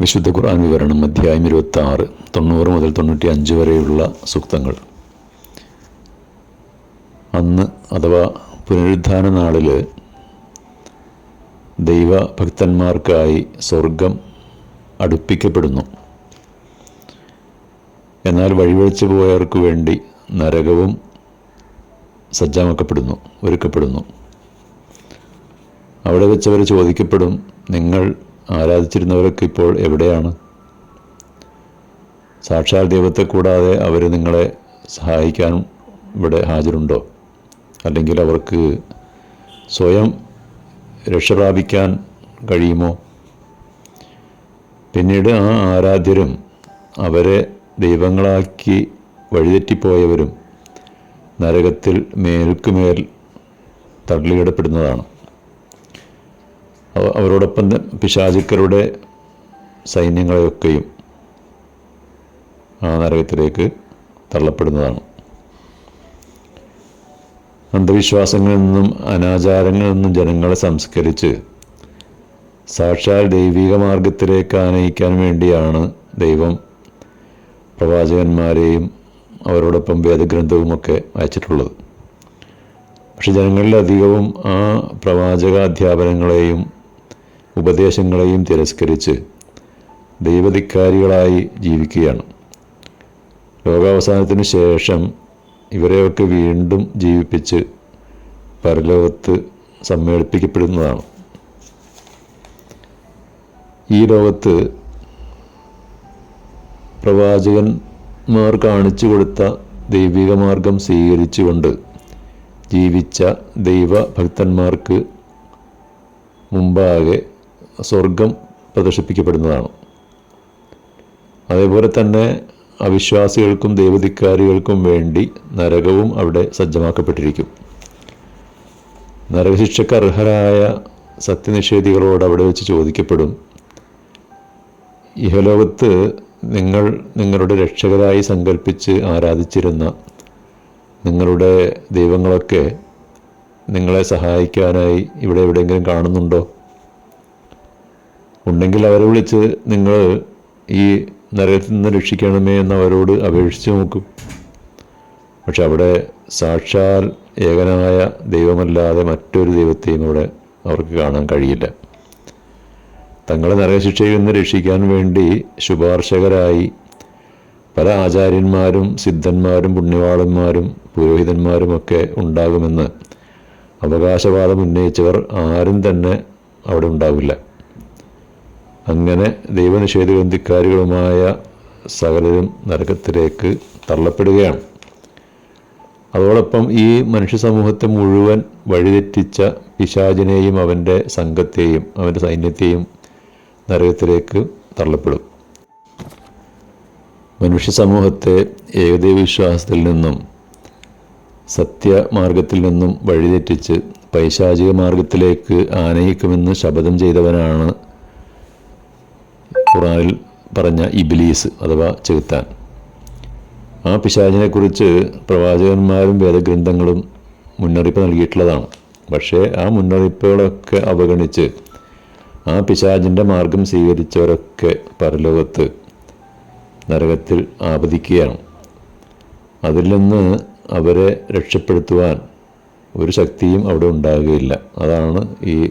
വിശുദ്ധ ഖുർആൻ വിവരണം അധ്യായം ഇരുപത്തി ആറ് തൊണ്ണൂറ് മുതൽ തൊണ്ണൂറ്റി അഞ്ച് വരെയുള്ള സൂക്തങ്ങൾ. അന്ന് അഥവാ പുനരുദ്ധാന നാളിൽ ദൈവഭക്തന്മാർക്കായി സ്വർഗം അടുപ്പിക്കപ്പെടുന്നു. എന്നാൽ വഴിവഴിച്ചു പോയവർക്ക് വേണ്ടി നരകവും സജ്ജമാക്കപ്പെടുന്നു ഒരുക്കപ്പെടുന്നു. അവിടെ വെച്ചവർ ചോദിക്കപ്പെടും നിങ്ങൾ ആരാധിച്ചിരുന്നവരൊക്കെ ഇപ്പോൾ എവിടെയാണ്? സാക്ഷാൽ ദൈവത്തെ കൂടാതെ അവർ നിങ്ങളെ സഹായിക്കാൻ ഇവിടെ ഹാജരുണ്ടോ? അല്ലെങ്കിൽ അവർക്ക് സ്വയം രക്ഷ പ്രാപിക്കാൻ കഴിയുമോ? പിന്നീട് ആ ആരാധ്യരും അവരെ ദൈവങ്ങളാക്കി വഴിതെറ്റിപ്പോയവരും നരകത്തിൽ മേൽക്കുമേൽ തള്ളിയിടപ്പെടുന്നതാണ്. അവരോടൊപ്പം പിശാചിക്കരുടെ സൈന്യങ്ങളെയൊക്കെയും ആ നരകത്തിലേക്ക് തള്ളപ്പെടുന്നതാണ്. അന്ധവിശ്വാസങ്ങളിൽ നിന്നും അനാചാരങ്ങളിൽ നിന്നും ജനങ്ങളെ സംസ്കരിച്ച് സാക്ഷാൽ ദൈവിക മാർഗത്തിലേക്ക് ആനയിക്കാൻ വേണ്ടിയാണ് ദൈവം പ്രവാചകന്മാരെയും അവരോടൊപ്പം വേദഗ്രന്ഥവുമൊക്കെ അയച്ചിട്ടുള്ളത്. പക്ഷെ ജനങ്ങളിൽ അധികവും ആ പ്രവാചക അധ്യാപനങ്ങളെയും ഉപദേശങ്ങളെയും തിരസ്കരിച്ച് ദൈവധിക്കാരികളായി ജീവിക്കുകയാണ്. ലോകാവസാനത്തിന് ശേഷം ഇവരെയൊക്കെ വീണ്ടും ജീവിപ്പിച്ച് പരലോകത്ത് സമ്മേളിപ്പിക്കപ്പെടുന്നതാണ്. ഈ ലോകത്ത് പ്രവാചകന്മാർ കാണിച്ചു കൊടുത്ത ദൈവിക മാർഗം സ്വീകരിച്ചുകൊണ്ട് ജീവിച്ച ദൈവഭക്തന്മാർക്ക് മുമ്പാകെ സ്വർഗം പ്രദർശിപ്പിക്കപ്പെടുന്നതാണ്. അതേപോലെ തന്നെ അവിശ്വാസികൾക്കും ദൈവധിക്കാരികൾക്കും വേണ്ടി നരകവും അവിടെ സജ്ജമാക്കപ്പെട്ടിരിക്കും. നരകശിക്ഷയ്ക്ക് അർഹരായ സത്യനിഷേധികളോട് അവിടെ വെച്ച് ചോദിക്കപ്പെടും ഇഹലോകത്ത് നിങ്ങൾ നിങ്ങളുടെ രക്ഷകരായി സങ്കല്പിച്ച് ആരാധിച്ചിരുന്ന നിങ്ങളുടെ ദൈവങ്ങളൊക്കെ നിങ്ങളെ സഹായിക്കാനായി ഇവിടെ എവിടെയെങ്കിലും കാണുന്നുണ്ടോ? ഉണ്ടെങ്കിൽ അവരെ വിളിച്ച് നിങ്ങൾ ഈ നരകത്തിൽ നിന്ന് രക്ഷിക്കണമേ എന്ന് അവരോട് അപേക്ഷിച്ച് നോക്കും. പക്ഷെ അവിടെ സാക്ഷാൽ ഏകനായ ദൈവമല്ലാതെ മറ്റൊരു ദൈവത്തെയും അവിടെ അവർക്ക് കാണാൻ കഴിയില്ല. തങ്ങളെ നരകശിക്ഷയിൽ നിന്ന് രക്ഷിക്കാൻ വേണ്ടി ശുപാർശകരായി പല ആചാര്യന്മാരും സിദ്ധന്മാരും പുണ്യവാളന്മാരും പുരോഹിതന്മാരുമൊക്കെ ഉണ്ടാകുമെന്ന് അവകാശവാദം ഉന്നയിച്ചവർ ആരും തന്നെ അവിടെ ഉണ്ടാവില്ല. അങ്ങനെ ദൈവനിഷേധബന്ധിക്കാരികളുമായ സകലരും നരകത്തിലേക്ക് തള്ളപ്പെടുകയാണ്. അതോടൊപ്പം ഈ മനുഷ്യ സമൂഹത്തെ മുഴുവൻ വഴിതെറ്റിച്ച പിശാചിനെയും അവന്റെ സംഘത്തെയും അവന്റെ സൈന്യത്തെയും നരകത്തിലേക്ക് തള്ളപ്പെടും. മനുഷ്യ സമൂഹത്തെ ഏകദൈവവിശ്വാസത്തിൽ നിന്നും സത്യമാർഗത്തിൽ നിന്നും വഴിതെറ്റിച്ച് പൈശാചിക മാർഗത്തിലേക്ക് ആനയിക്കുമെന്ന് ശപഥം ചെയ്തവനാണ് ഖുറാനിൽ പറഞ്ഞ ഇബിലീസ് അഥവാ ചെകുത്താൻ. ആ പിശാചിനെക്കുറിച്ച് പ്രവാചകന്മാരും വേദഗ്രന്ഥങ്ങളും മുന്നറിയിപ്പ് നൽകിയിട്ടുള്ളതാണ്. പക്ഷേ ആ മുന്നറിയിപ്പുകളൊക്കെ അവഗണിച്ച് ആ പിശാചിന്റെ മാർഗം സ്വീകരിച്ചവരൊക്കെ പരലോകത്ത് നരകത്തിൽ ആപതിക്കുകയാണ്. അതിൽ നിന്ന് അവരെ രക്ഷപ്പെടുത്തുവാൻ ഒരു ശക്തിയും അവിടെ ഉണ്ടാകുകയില്ല. അതാണ് ഈ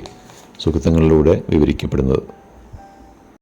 സുഹൃത്തങ്ങളിലൂടെ വിവരിക്കപ്പെടുന്നത്.